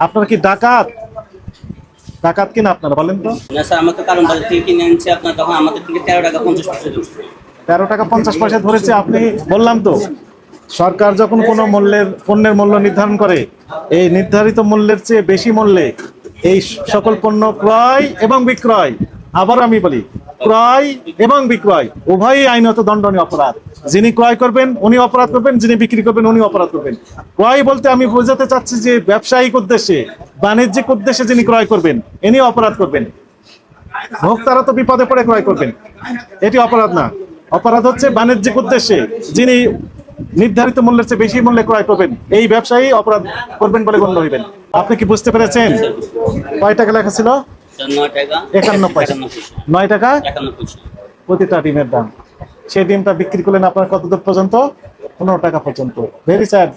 আপনারা কি ডাকাত? ডাকাত কিনা আপনারা বলেন তো। না স্যার আমাকে কারণ বাজার থেকে কিনে আনছে আপনার তখন আমাদের থেকে তেরো টাকা পঞ্চাশ পয়সা তেরো টাকা পঞ্চাশ পয়সা ধরেছে আপনি বললাম তো। সরকার যখন কোনো মূল্যের পণ্যের মূল্য নির্ধারণ করে এই নির্ধারিত মূল্যের চেয়ে বেশি মূল্যে এই সকল পণ্য ক্রয় এবং বিক্রয় আবার আমি বলি ক্রয় এবং বিক্রয় উভয়ই আইনত দণ্ডনীয় অপরাধ। যিনি ক্রয় করবেন উনি অপরাধ করবেন যিনি বিক্রি করবেন উনি অপরাধ করবেন। ক্রয় বলতে আমি বোঝাতে চাচ্ছি যে ব্যবসায়িক উদ্দেশ্যে বাণিজ্যিক উদ্দেশ্যে যিনি ক্রয় করবেন ইনি অপরাধ করবেন। ভোক্তারা তো বিপদে পড়ে ক্রয় করবেন। এটি অপরাধ না। অপরাধ হচ্ছে বাণিজ্যিক উদ্দেশ্যে যিনি নির্ধারিত মূল্যের চেয়ে বেশি মূল্যে ক্রয় করবেন এই ব্যবসায়ী অপরাধ করবেন বলে গণ্য হইবেন। আপনি কি বুঝতে পেরেছেন? কয় টাকা লেখা ছিল? একান্ন পয়সা। নয় টাকা? প্রতিটা ডিমের দাম। সেই ডিমটা বিক্রি করলেন আপনার কত দূর পর্যন্ত? পনেরো টাকা পর্যন্ত। ভেরি স্যাড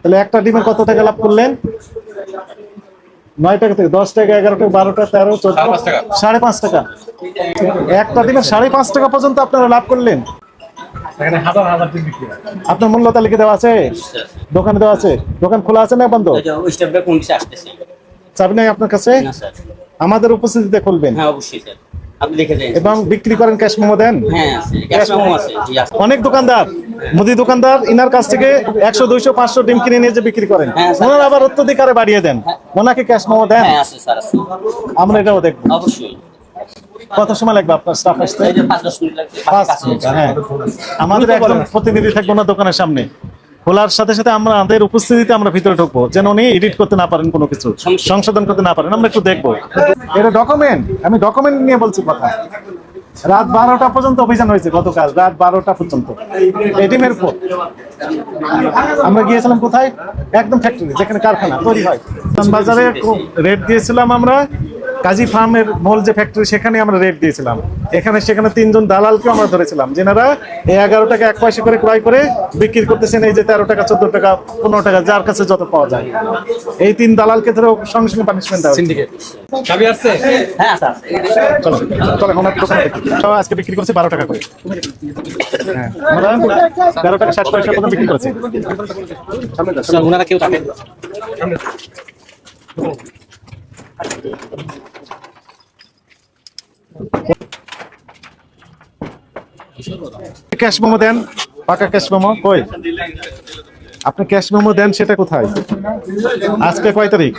তাহলে একটা ডিমের কত টাকা লাভ করলেন? নয় টাকা থেকে দশ টাকা এগারো টাকা বারোটা তেরো চোদ্দ সাড়ে পাঁচ টাকা। একটা ডিমের সাড়ে পাঁচ টাকা পর্যন্ত আপনারা লাভ করলেন। এখানে হাজার হাজার ডিম বিক্রি আপনার মূল্য তালিকা দেওয়া আছে? দোকানে দেওয়া আছে? দোকান খোলা আছে না বন্ধ? চাবি নাই আপনার কাছে? আমাদের উপস্থিতিতে খুলবেন। হ্যাঁ অবশ্যই স্যার। এবং বিক্রি করেন ক্যাশ মেমো দেন? হ্যাঁ অনেক দোকানদার মুদি দোকানদার ইনার কাছ থেকে একশো দুইশো পাঁচশো ডিম কিনে নিয়ে যে বিক্রি করেন। হ্যাঁ, ওনার আবার অত্যধিকারে বাড়িয়ে দেন। ওনাকে ক্যাশ মেমো দেন। হ্যাঁ আছে স্যার আছে। আমরা এটাও দেখব। অবশ্যই। কত সময় লাগবে আপনার স্টাফ আসতে? এই যে পাঁচ দশ মিনিট লাগবে। পাঁচ কাছে মিনিট, হ্যাঁ। আমাদের একজন প্রতিনিধি থাকব না দোকানের সামনে। খোলার সাথে সাথে আমরা আমাদের উপস্থিতিতে আমরা ভিতরে ঢুকবো। যেন উনি এডিট করতে না পারেন কোনো কিছু সংশোধন করতে না পারেন। আমরা একটু দেখব। এটা ডকুমেন্ট আমি ডকুমেন্ট নিয়ে বলছি কথা। রাত বারোটা পর্যন্ত অভিযান হয়েছে গতকাল রাত বারোটা পর্যন্ত। এটিএমের আমরা গিয়েছিলাম কোথায়? একদম ফ্যাক্টরি যেখানে কারখানা তৈরি হয়। বাজারে রেট দিয়েছিলাম আমরা কাজী ফার্মের মূল যে ফ্যাক্টরি সেখানে আমরা রেট দিয়েছিলাম। এখানে সেখানে তিনজন দালালকে আমরা ধরেছিলাম যেনারা এই এগারো টাকা এক পয়সা করে ক্রয় করে বিক্রি করতেছেন এই যে তেরো টাকা চোদ্দ টাকা পনেরো টাকা যার কাছে যত পাওয়া যায়। এই তিন দালালকে ধরে সঙ্গে সঙ্গে পানিশমেন্ট দেওয়া হ্যাঁ চলো আজকে বিক্রি করছে বারো টাকা করে। হ্যাঁ তেরো টাকা ষাট পয়সা পর্যন্ত বিক্রি করেছি। ওনারা কেউ থাকে ক্যাশ মেমো দেন। পাকা ক্যাশ মেমো কই? আপনি ক্যাশ মেমো দেন সেটা কোথায়? আজকে কয় তারিখ?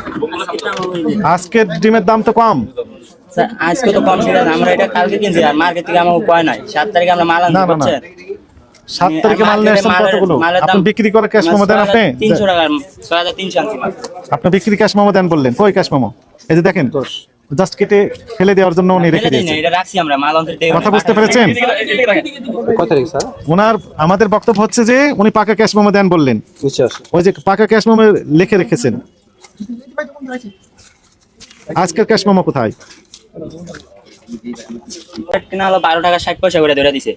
আজকের ডিমের দাম তো কম। আজকে তো কম ছিল আমরা এটা কালকে কিনছি আর মার্কেট থেকে আমার উপায় নাই। সাত তারিখে আমরা মাল না। বুঝছেন? সাত তারিখে মাল নিয়ে আসছেন কতগুলো? আপনি বিক্রি করে ক্যাশ মেমো দেন আপনি? তিনশো টাকা ছয় হাজার তিনশো আনছি আপনি বিক্রি ক্যাশ মেমো দেন বললেন। কই ক্যাশ মেমো? এই যে দেখেন। জাস্ট কেটে ফেলে দেওয়ার জন্য উনি রেখে দিয়েছেন। এটা রাখছি আমরা মাল আনতে দেই কথা বুঝতে পেরেছেন? ওনার আমাদের বক্তব্য হচ্ছে যে উনি পাকা ক্যাশ মেমো দেন বললেন। ওই যে পাকা ক্যাশ মেমো লিখে রেখেছেন। আজকের ক্যাশ মেমো কোথায়? কিনা হলো বারো টাকা ষাট পয়সা করে ধরে দিছে।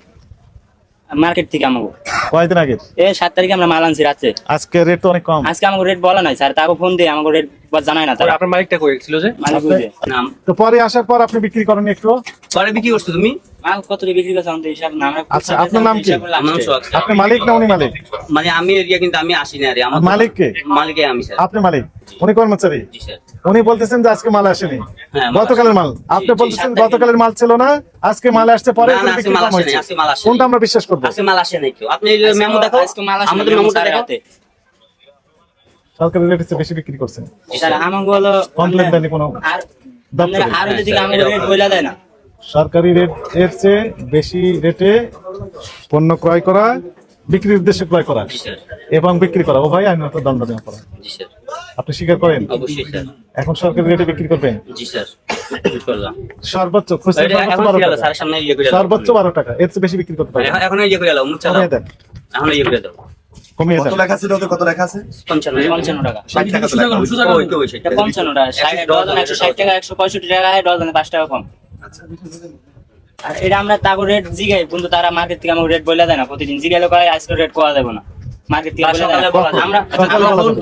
মার্কেট থেকে আমাকে কয়দিন আগে? এ সাত তারিখে আমরা মাল আনছি রাত্রে। আজকে রেট তো অনেক কম। আজকে আমাকে রেট বলা নাই স্যার তাকে ফোন দিয়ে আমাকে রেট জানায় না তারা। আপনার মালিকটা কই ছিল যে? মালিক বুঝে নাম। তো পরে আসার পর আপনি বিক্রি করেন একটু? পরে বিক্রি করছ তুমি? মাল কত বিক্রি করছে আমাদের হিসাব না আমরা আচ্ছা, আপনার নাম কি? হিসাব নাম সোহাগ আপনি মালিক না উনি মালিক? মানে আমি এরিয়া কিন্তু আমি আসি না রে আমার মালিক কে? মালিকে আমি স্যার। আপনি মালিক? উনি কর্মচারী? উনি বলতেছেন যে আজকে মাল আসেনি। হ্যাঁ, গতকালের মাল। আপনি বলতেছেন গতকালের মাল ছিল না আজকে মাল আসছে পরে। কোনটা আমরা বিশ্বাস করব? আজকে মাল আসে নাই আপনি মেমো দেখো আজকে মাল আসছে আমাদের মেমোটা স্যারের সরকারি রেট বেশি বিক্রি করছেন। স্যার আমাকে হলো কমপ্লেন দেয়নি কোনো আর আপনারা আরও যদি আমাকে রেট বলে দেয় না। সরকারি রেট এর চেয়ে বেশি রেটে পণ্য ক্রয় করা বিক্রির উদ্দেশ্যে ক্রয় করা এবং বিক্রি করা। ও ভাই আইনত দণ্ডনীয় করা। জি স্যার। আপনি স্বীকার করেন অবশ্যই স্যার এখন সরকারি রেটে বিক্রি করবেন জি স্যার সর্বোচ্চ বারো টাকা। ইয়ে এর চেয়ে বেশি বিক্রি করতে পারবেন এখন- এখন ইয়ে করে দাও মুখ চালাও কমিয়ে দেন এখন ইয়ে করে দাও কমিয়ে কত লেখা ছিল ওতে কত লেখা আছে পঞ্চান্ন পঞ্চান্ন টাকা ষাট টাকা তো লেখা আছে। ওই তো ওই সেটা। টাকা ষাট ডজন টাকা একশো পঁয়ষট্টি টাকা ডজনে পাঁচ টাকা কম আর এটা আমরা তাকে রেট জিগাই কিন্তু তারা মার্কেট থেকে আমাকে রেট বলে দেয় না প্রতিদিন জিগাইলে কয় আজকে রেট করা যাবে না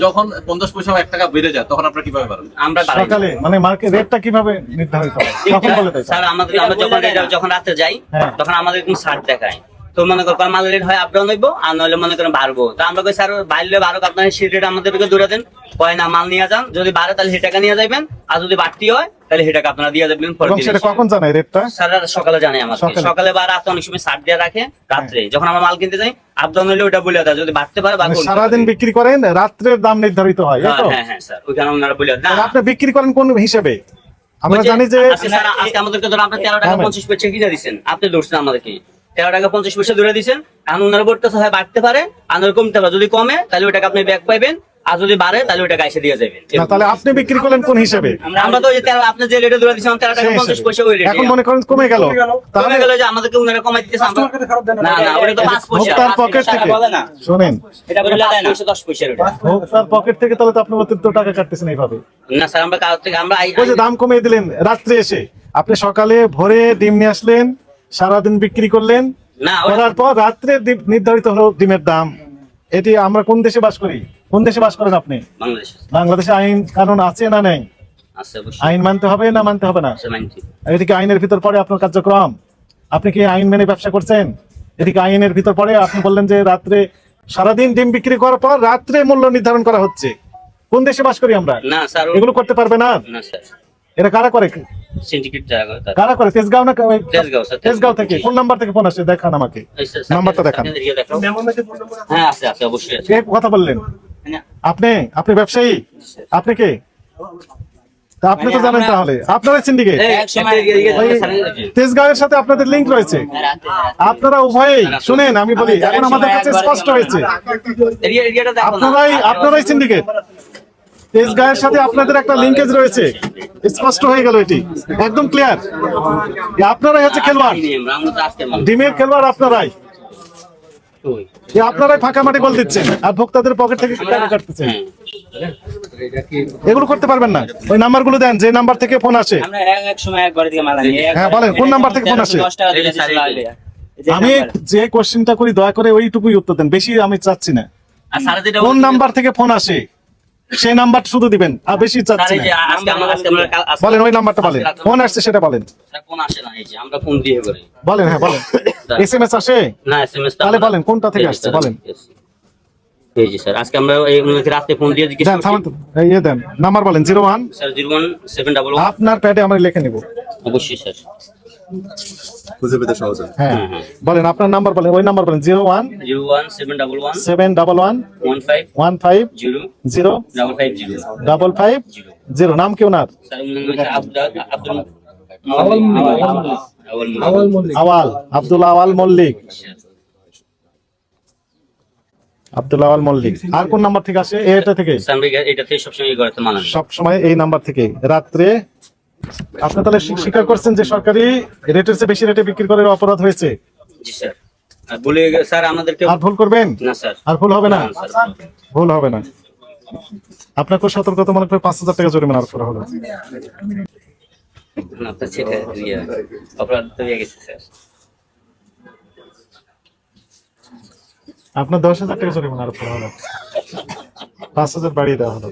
যখন পঞ্চাশ পয়সা এক টাকা বেড়ে যায় তখন আপনারা কীভাবে পারেন আমরা সকালে মানে মার্কেট রেটটা কীভাবে নির্ধারিত হয়? স্যার আমাদের আমরা যখন যখন রাতে যাই হ্যাঁ। তখন আমাদের কোনো ছাড় দেখায়। তো মনে করো মাল রেট হয় আপ ডাউন হইবো আর নইলে মনে করেন বাড়বো। তো আমরা কই স্যার বাড়লে বাড়ুক আপনার সেই রেট আমাদেরকে দূরে দেন। কয় না মাল নিয়ে যান যদি বাড়ে তাহলে সে টাকা নিয়ে যাবেন আর যদি বাড়তি হয় তাহলে সে টাকা আপনারা দিয়ে যাবেন পরের এবং দিন সেটা এসে। কখন জানাই রেটটা স্যার রাত সকালে জানে আমাকে। সকালে। হ্যাঁ। সকালে বা রাতে অনেক সময় সার দিয়ে রাখে রাত্রে। যখন আমরা মাল কিনতে যাই আপ ডাউন হইলে ওটা বলে দেয় যদি বাড়তে পারে বা মানে সারাদিন বিক্রি করেন রাত্রের দাম নির্ধারিত হয় হ্যাঁ হ্যাঁ হ্যাঁ স্যার ওইখানে ওনারা বলে দেয়। আপনি বিক্রি করেন কোন হিসেবে? আমরা যে জানি যে আজকে স্যার আজকে আমাদেরকে ধরো আপনি তেরো টাকা হ্যাঁ, পঞ্চাশ পয়সা কিনে দিচ্ছেন আপনি ধরছেন আমাদেরকে। তেরো টাকা পঞ্চাশ পয়সা ধরে দিচ্ছেন কারণ ওনারা বলতেছে হয় বাড়তে পারে নইলে কমতে পারে। যদি কমে তাহলে ওই টাকা আপনি ব্যাক পাইবেন। আর যদি বাড়ে তাহলে ওই টাকা এসে দিয়ে যাবেন। তাহলে আপনি বিক্রি করলেন কোন হিসেবে? আমরা তো তেরো আপনি যে রেটে ধরে দিচ্ছেন তেরো টাকা পঞ্চাশ পয়সা ওই রেটে এখন মনে করেন কমে গেল। কমে গেল। যে আমাদেরকে ওনারা কমাই দিতেছে আমরা- না। না ওটা তো পাঁচ পয়সা। পাঁচ পকেট থেকে। বলে না। শোনেন। এটা বলে পাঁচ পয়সা দশ পয়সা ওটা। ভোক্তার পকেট থেকে তাহলে তো আপনি অতিরিক্ত টাকা কাটতেছেন এইভাবে। না স্যার আমরা কারোর থেকে আমরা আই- ওই যে দাম কমিয়ে দিলেন রাত্রে এসে। আপনি সকালে ভোরে ডিম নিয়ে আসলেন সারাদিন বিক্রি করলেন করার পর রাত্রে নির্ধারিত হলো ডিমের দাম। এটি আমরা কোন দেশে বাস করি? কোন দেশে বাস করেন আপনি? বাংলাদেশে। আইন কানুন আছে না নেই? আইন মানতে হবে না মানতে হবে না। এদিকে আইনের ভিতর পড়ে আপনার কার্যক্রম? আপনি কি আইন মেনে ব্যবসা করছেন? এদিকে আইনের ভিতর পড়ে? আপনি বললেন যে রাত্রে সারাদিন ডিম বিক্রি করার পর রাত্রে মূল্য নির্ধারণ করা হচ্ছে। কোন দেশে বাস করি আমরা? এগুলো করতে পারবে না? এটা কারা করে? সিন্ডিকেট জায়গা কারা করে তেজগাঁও না তেজগাঁও, স্যার, তেজগাঁও থেকে? কোন নাম্বার থেকে ফোন আসছে দেখান আমাকে। এই স্যার, স্যার, নাম্বারটা দেখান। স্যার, দেখাও। হ্যাঁ আছে আছে অবশ্যই আছে। কথা বললেন? আপনি আপনি ব্যবসায়ী? আপনি কে? তা আপনি তো জানেন তাহলে। আপনারা সিন্ডিকেট তেজগাঁওয়ের সাথে আপনাদের লিংক রয়েছে। আপনারা উভয়েই শুনেন আমি বলি এখন আমাদের কাছে স্পষ্ট হয়েছে। আপনারাই আপনারাই সিন্ডিকেট তেজগাঁয়ের সাথে আপনাদের একটা লিঙ্কেজ রয়েছে। স্পষ্ট হয়ে গেল এটি। একদম ক্লিয়ার আপনারাই হচ্ছে খেলোয়াড়। ডিমের খেলোয়াড় আপনারাই। আপনারাই ফাঁকা মাটি গোল দিচ্ছেন। আর ভোক্তাদের পকেট থেকে টাকা কাটতেছেন। হ্যাঁ। এগুলো করতে পারবেন না। ওই নাম্বারগুলো দেন যে নাম্বার থেকে ফোন আসে। আমরা এক এক সময় একবার দিকে মাল আনি হ্যাঁ, বলেন, কোন নাম্বার থেকে ফোন আসে? আমি যে কোশ্চেনটা করি দয়া করে ওইটুকুই উত্তর দেন। বেশি আমি চাচ্ছি না। কোন নাম্বার থেকে ফোন আসে? সেই নাম্বার শুধু দিবেন আর বেশি চাচ্ছি বলেন ওই নাম্বারটা বলেন। ফোন আসছে সেটা বলেন। ফোন আসে না, এই যে, আমরা ফোন দিয়ে করি। বলেন হ্যাঁ বলেন। এস এম এস আসে? না, SMS তাহলে বলেন, কোনটা থেকে আসছে, বলেন। এই যে স্যার, আজকে আমরা এই রাতে ফোন দিয়ে জিজ্ঞেস করছি। এই দেন নাম্বার বলেন জিরো ওয়ান। স্যার, 01711 আপনার প্যাডে আমরা লিখে নিব। অবশ্যই স্যার। খুঁজে পেতে সহজ হয়। হ্যাঁ। বলেন আপনার নাম্বার বলেন ওই নাম্বার বলেন zero one 01711 seven double one 15 one five 0 zero 550 double five zero নাম কেউ না নাম আব্দুল- আব্দুল আওয়াল আওয়াল মল্লিক। আব্দুল আওয়াল মল্লিক আব্দুল আওয়াল মল্লিক আর কোন নাম্বার থেকে আসে এটা থেকে এটা থেকে সবসময় ই করে তো মানা নেই। সব সময় এই নাম্বার থেকে রাত্রে আপনি তাহলে স্বীকার করছেন যে সরকারি রেটের চেয়ে বেশি রেটে বিক্রি করার অপরাধ হয়েছে? জি স্যার। বলে স্যার আমাদেরকে আর ভুল করবেন? না স্যার। আর ভুল হবে না? ভুল হবে না। আপনাকে সতর্কতা মনে করে পাঁচ হাজার টাকা জরিমানা আরোপ করা হলো। ইয়ে, আপনার দশ হাজার টাকা জরিমানা আরোপ করা হলো। পাঁচ হাজার বাড়িয়ে দেওয়া হলো।